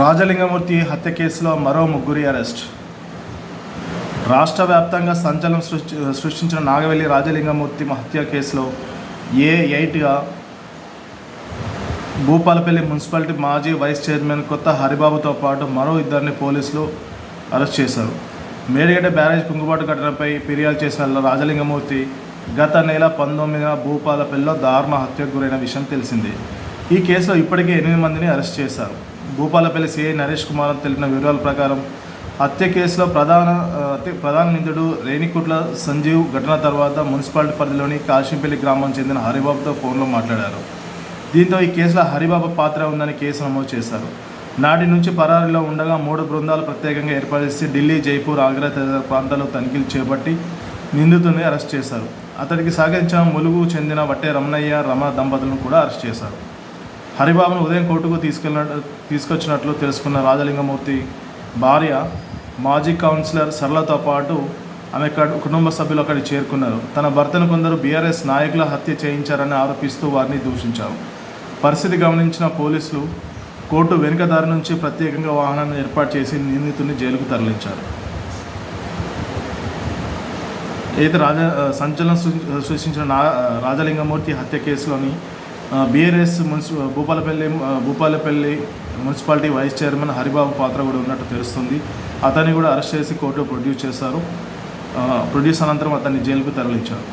రాజలింగమూర్తి హత్య కేసులో మరో ముగ్గురి అరెస్ట్. రాష్ట్ర వ్యాప్తంగా సంచలనం సృష్టి సృష్టించిన నాగవెల్లి రాజలింగమూర్తి హత్య కేసులో ఏ ఎయిట్గా భూపాలపల్లి మున్సిపాలిటీ మాజీ వైస్ చైర్మన్ కొత్త హరిబాబుతో పాటు మరో ఇద్దరిని పోలీసులు అరెస్ట్ చేశారు. మేడిగడ్డ బ్యారేజ్ కుంగుబాటు ఘటనపై ఫిర్యాదు చేసిన రాజలింగమూర్తి గత నెల పంతొమ్మిదిన భూపాలపల్లిలో దారుణ హత్యకు గురైన విషయం తెలిసింది. ఈ కేసులో ఇప్పటికే ఎనిమిది మందిని అరెస్ట్ చేశారు. భూపాలపల్లి సిఐ నరేష్ కుమార్ తెలిపిన వివరాల ప్రకారం హత్య కేసులో ప్రధాన ప్రధాన నిందితుడు రేణికుట్ల సంజీవ్. ఘటన తర్వాత మున్సిపాలిటీ పరిధిలోని కాశీపల్లి గ్రామం చెందిన హరిబాబుతో ఫోన్లో మాట్లాడారు. దీంతో ఈ కేసులో హరిబాబు పాత్ర ఉందని కేసు నమోదు చేశారు. నాటి నుంచి పరారీలో ఉండగా మూడు బృందాలు ప్రత్యేకంగా ఏర్పాటు చేసి ఢిల్లీ జైపూర్ ఆగ్రా తదితర ప్రాంతాల్లో తనిఖీలు చేపట్టి నిందితుడిని అరెస్ట్ చేశారు. అతడికి సహకరించిన ములుగు చెందిన వట్టే రమణయ్య రమ దంపతులను కూడా అరెస్ట్ చేశారు. హరిబాబును ఉదయం కోర్టుకు తీసుకెళ్ళ తీసుకొచ్చినట్లు తెలుసుకున్న రాజలింగమూర్తి భార్య మాజీ కౌన్సిలర్ సరళతో పాటు ఆమె కుటుంబ సభ్యులు అక్కడికి చేరుకున్నారు. తన భర్తను కొందరు బీఆర్ఎస్ నాయకుల హత్య చేయించారని ఆరోపిస్తూ వారిని దూషించారు. పరిస్థితి గమనించిన పోలీసులు కోర్టు వెనుక దారి నుంచి ప్రత్యేకంగా వాహనాన్ని ఏర్పాటు చేసి నిందితుడిని జైలుకు తరలించారు. అయితే రాజ సంచలనం సృష్టించిన నా రాజలింగమూర్తి హత్య కేసులోని BRS మున్సి Bhupalpally Bhupalpally municipality vice chairman Haribabu పాత్ర కూడా ఉన్నట్టు తెలుస్తుంది. అతన్ని కూడా అరెస్ట్ చేసి కోర్టు ప్రొడ్యూస్ చేశారు. ప్రొడ్యూస్ అనంతరం అతన్ని జైలుకు తరలించారు.